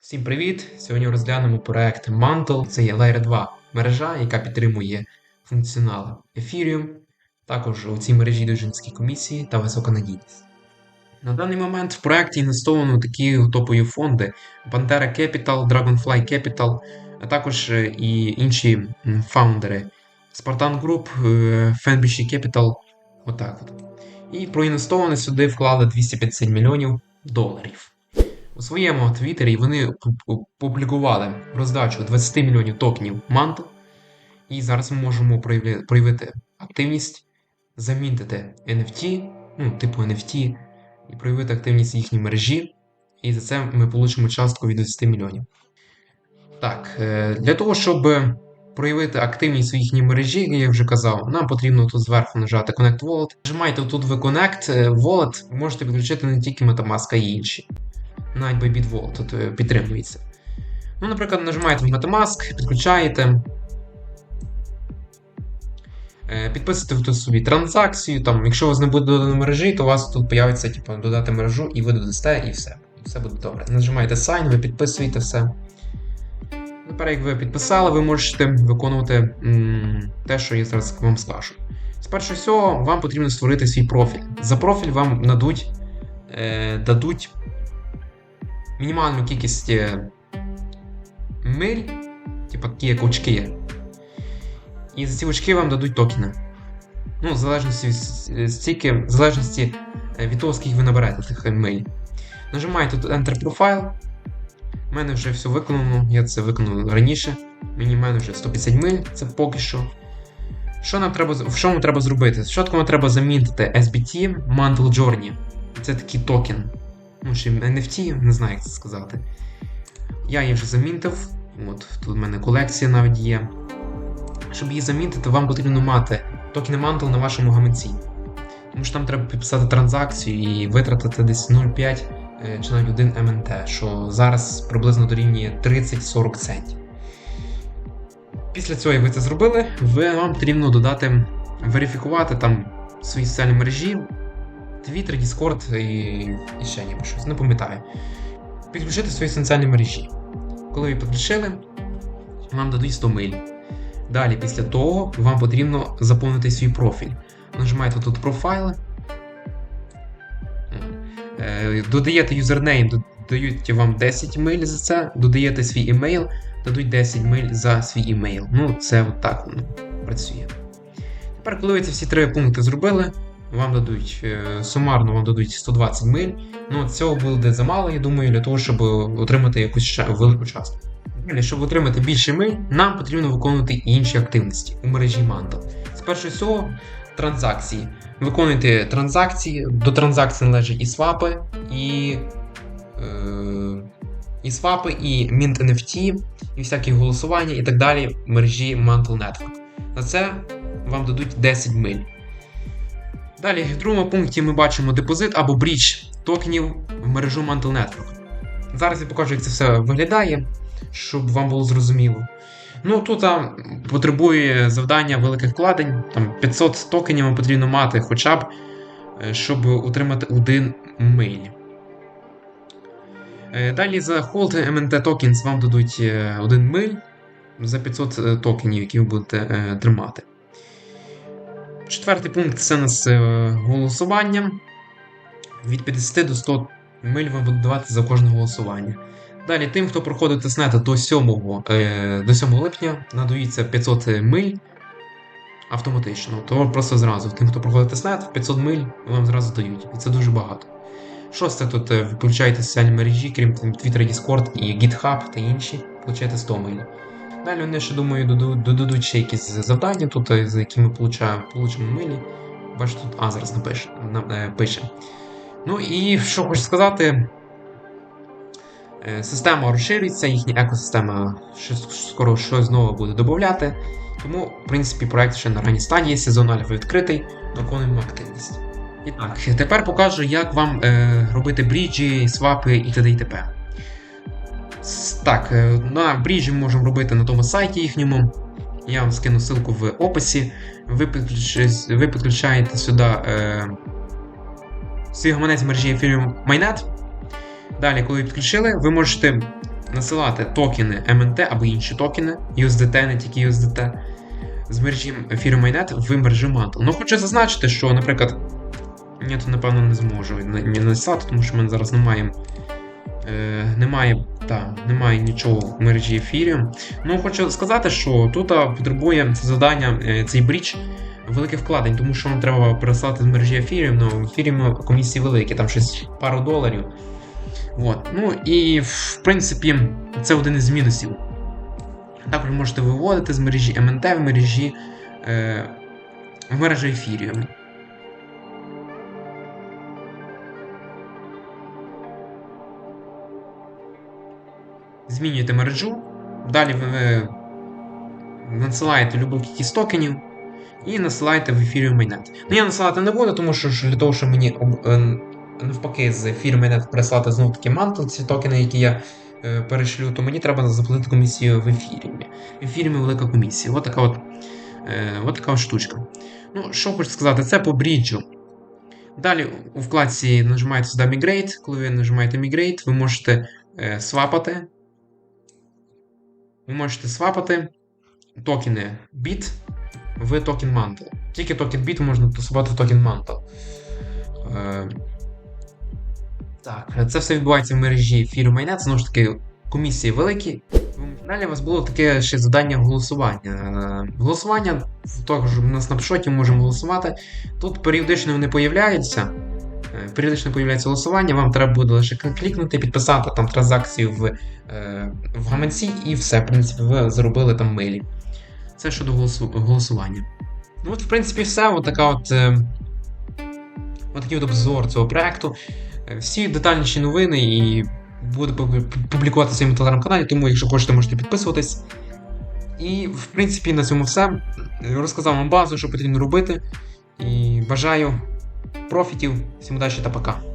Всім привіт! Сьогодні розглянемо проект Mantle. Це є Layer 2 мережа, яка підтримує функціонал Ethereum. Також у цій мережі дуже комісії та висока надійність. На даний момент в проєкті інвестовано такі топові фонди: Pantera Capital, Dragonfly Capital, а також е, і інші фаундери Spartan Group, е, Fenbridge Capital. Отак от. І проінвестовано сюди вклали 250 мільйонів доларів. У своєму твіттері вони пу- публікували роздачу 20 мільйонів токенів Mantle. І зараз ми можемо проявити активність, замінити NFT, ну, типу NFT, і проявити активність їхній мережі. І за це ми получимо частку від 20 мільйонів. Так, е, для того, щоб проявити активність у їхній мережі, як я вже казав, нам потрібно тут зверху нажати Connect Wallet. Нажимаєте тут ви Connect е, Wallet, можете підключити не тільки Metamask, а й інші навіть Bybit тут підтримується. Ну, наприклад, нажимаєте в Metamask, підключаєте. е, Підписуєте тут собі транзакцію. Там, якщо у вас не буде додано мережі, то у вас тут появиться типу, додати мережу, і ви додасте, і все. Все буде добре. Нажимаєте Sign, ви підписуєте все. Тепер, як ви підписали, ви можете виконувати м, те, що я зараз вам скажу. Спершу всього, вам потрібно створити свій профіль. За профіль вам надуть, е, дадуть мінімальну кількість миль, типу такі як очки. І за ці очки вам дадуть токени. Ну, в залежності стільки, в залежності е, від того, скільки ви наберете тих е, миль. Нажимаєте тут Enter Profile. У мене вже все виконано, я це виконав раніше. Мені в мене вже 150 миль, це поки що. Що нам треба, що нам треба зробити? Спочатку нам треба замінити SBT Mantle Journey. Це такий токен. Ну, ще NFT, не знаю, як це сказати. Я її вже замінтив. От, тут в мене колекція навіть є. Щоб її замінтити, вам потрібно мати токени Mantle на вашому гаманці. Тому що там треба підписати транзакцію і витратити десь 0,5 е, чи навіть 1 МНТ, що зараз приблизно дорівнює 30-40 центів. Після цього, як ви це зробили, ви, вам потрібно додати, верифікувати там свої соціальні мережі, Twitter, Discord і, і ще ніби щось, не пам'ятаю. Підключити свої соціальні мережі. Коли ви підключили, вам дадуть 100 миль. Далі, після того, вам потрібно заповнити свій профіль. Нажимаєте тут профайли. Е, Додаєте юзернейм, дають вам 10 миль за це, додаєте свій імейл, дадуть 10 миль за свій імейл. Ну, це от так працює. Тепер, коли ви ці всі три пункти зробили, вам дадуть е, сумарно вам дадуть 120 миль. Ну, цього буде замало, я думаю, для того, щоб отримати якусь велику частку. Далі, щоб отримати більше миль, нам потрібно виконувати інші активності у мережі Mantle. Спершу всього, транзакції. Виконуйте транзакції, до транзакцій належать і свапи, і, е, і свапи, і Mint NFT, і всякі голосування і так далі в мережі Mantle Network. На це вам дадуть 10 миль. Далі, в другому пункті ми бачимо депозит або бріч токенів в мережу Mantle Network. Зараз я покажу, як це все виглядає, щоб вам було зрозуміло. Ну, тут а, потребує завдання великих вкладень. Там 500 токенів вам потрібно мати хоча б, е, щоб отримати 1 миль. Е, Далі за Hold MNT Tokens вам дадуть 1 миль за 500 е, токенів, які ви будете е, тримати. Четвертий пункт це нас е, голосування. Від 50 до 100 миль вам будуть давати за кожне голосування. Далі, тим, хто проходить тестнет до 7, е, до 7 липня, надається 500 миль автоматично. То просто зразу. Тим, хто проходить тестнет, 500 миль вам зразу дають. І це дуже багато. Шосте тут е, соціальні мережі, крім Twitter, Discord і GitHub та інші, получаєте 100 миль. Далі вони ще думаю, додадуть ще якісь завдання, тут, е, за які ми получаємо, получимо милі. Бачите, тут А зараз напише, е, пише. Ну і що хочу сказати. Е, Система розширюється, їхня екосистема скоро щось знову буде додати. Тому, в принципі, проект ще на ранній стадії, сезон альфа відкритий, виконуємо активність. І так, тепер покажу, як вам е, робити бріджі, свапи і т.д. і т.п. Так, е, на бріджі ми можемо робити на тому сайті їхньому. Я вам скину ссылку в описі. Ви, підключ- ви підключаєте сюди е, свій гаманець мережі Ethereum Mainnet. Далі, коли підключили, ви можете насилати токени MNT або інші токени, USDT, не тільки USDT, з мережі Ethereum Mainnet в мережі Mantle. Ну, хочу зазначити, що, наприклад, я тут, напевно, не зможу не не надіслати, тому що мене зараз немає. Е, немає, та, немає нічого в мережі Ethereum. Ну, хочу сказати, що тут потребує це завдання, е, цей бріч великих вкладень, тому що вам треба переслати з мережі Ethereum, ну, в Ethereum комісії великі, там щось пару доларів. От. Ну і в принципі, це один із мінусів. Також можете виводити з мережі MNT в мережі е, в мережі Ethereum. Змінюєте мережу, далі ви надсилаєте любу кількість токенів і насилаєте в Ethereum Mainnet. Ну я насилати не буду, тому що для того, щоб мені е, навпаки з Ethereum Mainnet прислати знову таки мантл, ці токени, які я е, перешлю, то мені треба заплатити комісію в Ethereum. В Ethereum велика комісія. От така от, е, от така от штучка. Ну, що хочу сказати, це по бріджу. Далі у вкладці нажимаєте сюди Migrate. Коли ви нажимаєте Migrate, ви можете е, свапати. Ви можете свапати токени BIT в токен Mantle. Тільки токен BIT можна свапати в токен Mantle. Е, так, це все відбувається в мережі Ethereum Mainnet. Знову ж таки, комісії великі. Далі у вас було таке ще завдання голосування. Е, Голосування також на снапшоті можемо голосувати. Тут періодично вони появляються. Е, Періодично появляється голосування, вам треба буде лише клікнути, підписати там транзакцію в, е, в гаманці, і все, в принципі, ви заробили там милі. Це щодо голосу- голосування. Ну от, в принципі, все. От от, е, от такий от обзор цього проекту. Всі детальніші новини і буду публікувати в своєму телеграм-каналі, тому якщо хочете, можете підписуватись. І, в принципі, на цьому все. Розказав вам базу, що потрібно робити. І бажаю профітів, всім удачі та пока.